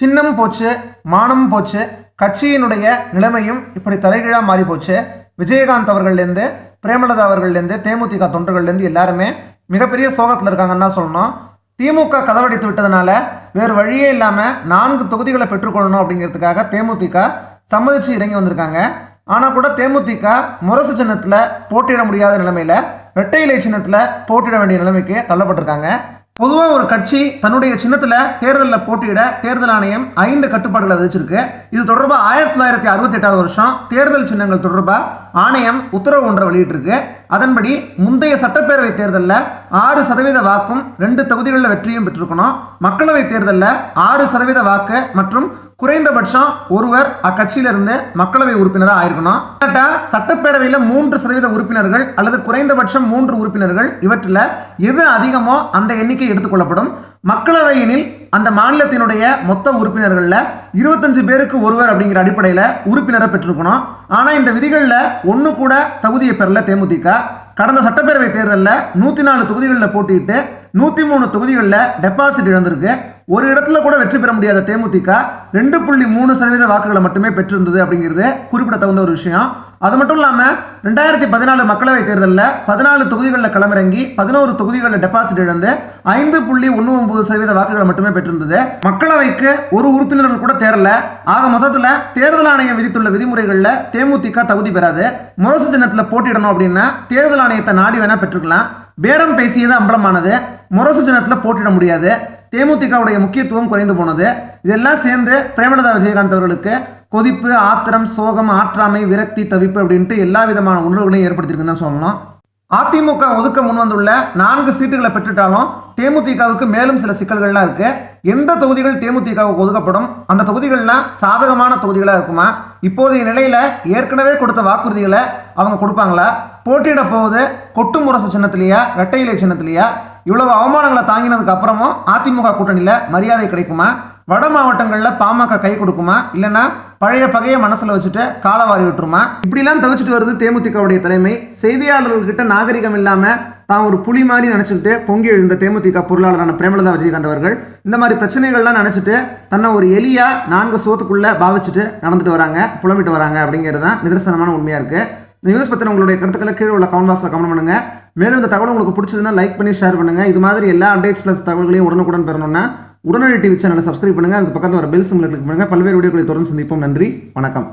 சின்னம் போச்சு மானம் போச்சு கட்சியினுடைய நிலைமையும் இப்படி தலைகீழாக மாறி போச்சு. விஜயகாந்த் அவர்கள்லேருந்து பிரேமலதா அவர்கள்லேருந்து தேமுதிக தொண்டர்கள்லேருந்து எல்லாருமே மிகப்பெரிய சோகத்தில் இருக்காங்கன்னு தான் சொல்லணும். திமுக கதவடைத்து விட்டதுனால வேறு வழியே இல்லாமல் நான்கு தொகுதிகளை பெற்றுக்கொள்ளணும் அப்படிங்கிறதுக்காக தேமுதிக சம்மதிச்சு இறங்கி வந்திருக்காங்க. ஆனால் கூட தேமுதிக முரசு சின்னத்தில் போட்டியிட முடியாத நிலைமையில் இரட்டை இலை சின்னத்தில் போட்டியிட வேண்டிய நிலைமைக்கு தள்ளப்பட்டிருக்காங்க. பொதுவாக ஒரு கட்சி தன்னுடைய சின்னத்தில் தேர்தலில் போட்டியிட தேர்தல் ஆணையம் ஐந்து கட்டுப்பாடுகளை விதிச்சிருக்கு. இது தொடர்பாக ஆயிரத்தி தொள்ளாயிரத்தி அறுபத்தி எட்டாவது வருஷம் தேர்தல் சின்னங்கள் தொடர்பாக ஆணையம் உத்தரவு ஒன்றை வெளியிட்டிருக்கு. அதன்படி முந்தைய சட்டப்பேரவை தேர்தலில் ஆறு சதவீத வாக்கும் ரெண்டு தொகுதிகளில் வெற்றியும் பெற்றிருக்கணும். மக்களவை தேர்தலில் ஆறு சதவீத வாக்கு மற்றும் குறைந்தபட்சம் ஒருவர் அக்கட்சியிலிருந்து மக்களவை உறுப்பினராக ஆயிருக்கணும். கிட்டத்தட்ட சட்டப்பேரவையில் மூன்று சதவீத உறுப்பினர்கள் அல்லது குறைந்தபட்சம் மூன்று உறுப்பினர்கள் இவற்றில் எது அதிகமோ அந்த எண்ணிக்கை எடுத்துக்கொள்ளப்படும். மக்களவையினில் அந்த மாநிலத்தினுடைய மொத்த உறுப்பினர்களில் இருபத்தஞ்சு பேருக்கு ஒருவர் அப்படிங்கிற அடிப்படையில் உறுப்பினரை பெற்றிருக்கணும். ஆனால் இந்த விதிகளில் ஒன்று கூட தகுதியை பெறல தேமுதிக. கடந்த சட்டப்பேரவை தேர்தலில் நூற்றி நாலு தொகுதிகளில் போட்டியிட்டு நூற்றி மூணு தொகுதிகளில் டெபாசிட் இழந்திருக்கு. ஒரு இடத்துல கூட வெற்றி பெற முடியாத தேமுதிக ரெண்டு புள்ளி மூணு சதவீத வாக்குகளை மட்டுமே பெற்றிருந்தது அப்படிங்கிறது குறிப்பிடத்தகுந்த ஒரு விஷயம். அது மட்டும் இல்லாமல் ரெண்டாயிரத்தி பதினாலு மக்களவை தேர்தலில் பதினாலு தொகுதிகளில் களமிறங்கி பதினோரு தொகுதிகளில் டெபாசிட் இழந்து ஐந்து புள்ளி ஒன்று ஒன்பது சதவீத வாக்குகளை மட்டுமே பெற்றிருந்தது. மக்களவைக்கு ஒரு உறுப்பினர்கள் கூட தேரல. ஆக மொத்தத்தில் தேர்தல் ஆணையம் விதித்துள்ள விதிமுறைகளில் தேமுதிக தகுதி பெறாது. முரசு சின்னத்தில் போட்டியிடணும் அப்படின்னா தேர்தல் ஆணையத்தை நாடி வேணா பெற்றுக்கலாம். பேரம் பேசியது அம்பலமானது. முரசு தினத்தில் போட்டிட முடியாது. தேமுதிகவுடைய முக்கியத்துவம் குறைந்து போனது. இதெல்லாம் சேர்ந்து பிரேமலதா விஜயகாந்த் அவர்களுக்கு கொதிப்பு ஆத்திரம் சோகம் ஆற்றாமை விரக்தி தவிப்பு அப்படின்ட்டு எல்லா விதமான உணர்வுகளையும் ஏற்படுத்தியிருக்குன்னு தான் சொல்லணும். அதிமுக ஒதுக்க முன்வந்துள்ள நான்கு சீட்டுகளை பெற்றுட்டாலும் தேமுதிகவுக்கு மேலும் சில சிக்கல்கள்லாம் இருக்கு. எந்த தொகுதிகள் தேமுதிகவுக்கு ஒதுக்கப்படும்? அந்த தொகுதிகள்லாம் சாதகமான தொகுதிகளாக இருக்குமா? இப்போதைய நிலையில ஏற்கனவே கொடுத்த வாக்குறுதிகளை அவங்க கொடுப்பாங்களா? போட்டியிட போவது கொட்டு முரசு சின்னத்திலேயா இரட்டை இலை சின்னத்திலேயா? இவ்வளவு அவமானங்களை தாங்கினதுக்கு அப்புறமும் அதிமுக கூட்டணியில் மரியாதை கிடைக்குமா? வட மாவட்டங்களில் பாமக கை கொடுக்குமா? இல்லைன்னா பழைய பகையை மனசில் வச்சுட்டு காலவாரி விட்டுருமா? இப்படிலாம் தவிச்சிட்டு வருது தேமுதிகவுடைய தலைமை. செய்தியாளர்கள்கிட்ட நாகரிகம் இல்லாமல் தான் ஒரு புலி மாதிரி நினச்சிக்கிட்டு பொங்கி எழுந்த தேமுதிக பொருளாளரான பிரேமலதா விஜயகாந்த் அவர்கள் இந்த மாதிரி பிரச்சனைகள்லாம் நினச்சிட்டு தன்னை ஒரு எலியாக நான்கு சோத்துக்குள்ளே பாவிச்சுட்டு நடந்துட்டு வராங்க புலம்பிட்டு வராங்க அப்படிங்கிறது தான் நிதர்சனமான உண்மையாக இருக்குது இந்த நியூஸ் பற்றின உங்களுடைய கருத்துக்களை கீழே உள்ள கமெண்ட் பாக்ஸில் கமெண்ட் பண்ணுங்க. மேலும் இந்த தகவல் உங்களுக்கு பிடிச்சதுன்னா லைக் பண்ணி ஷேர் பண்ணுங்க. இது மாதிரி எல்லா அப்டேட்ஸ் ப்ளஸ் தகவல்களையும் உடனுக்குடன் பெறணும்னா உடனடி டிவி சேனலை சப்ஸ்கிரைப் பண்ணுங்க. அதுக்கு பக்கத்தில் வர பெல் சிம்மில் கிளிக் பண்ணுங்க. பல்வேறு வீடியோக்களை தொடர்ந்து சந்திப்போம். நன்றி. வணக்கம்.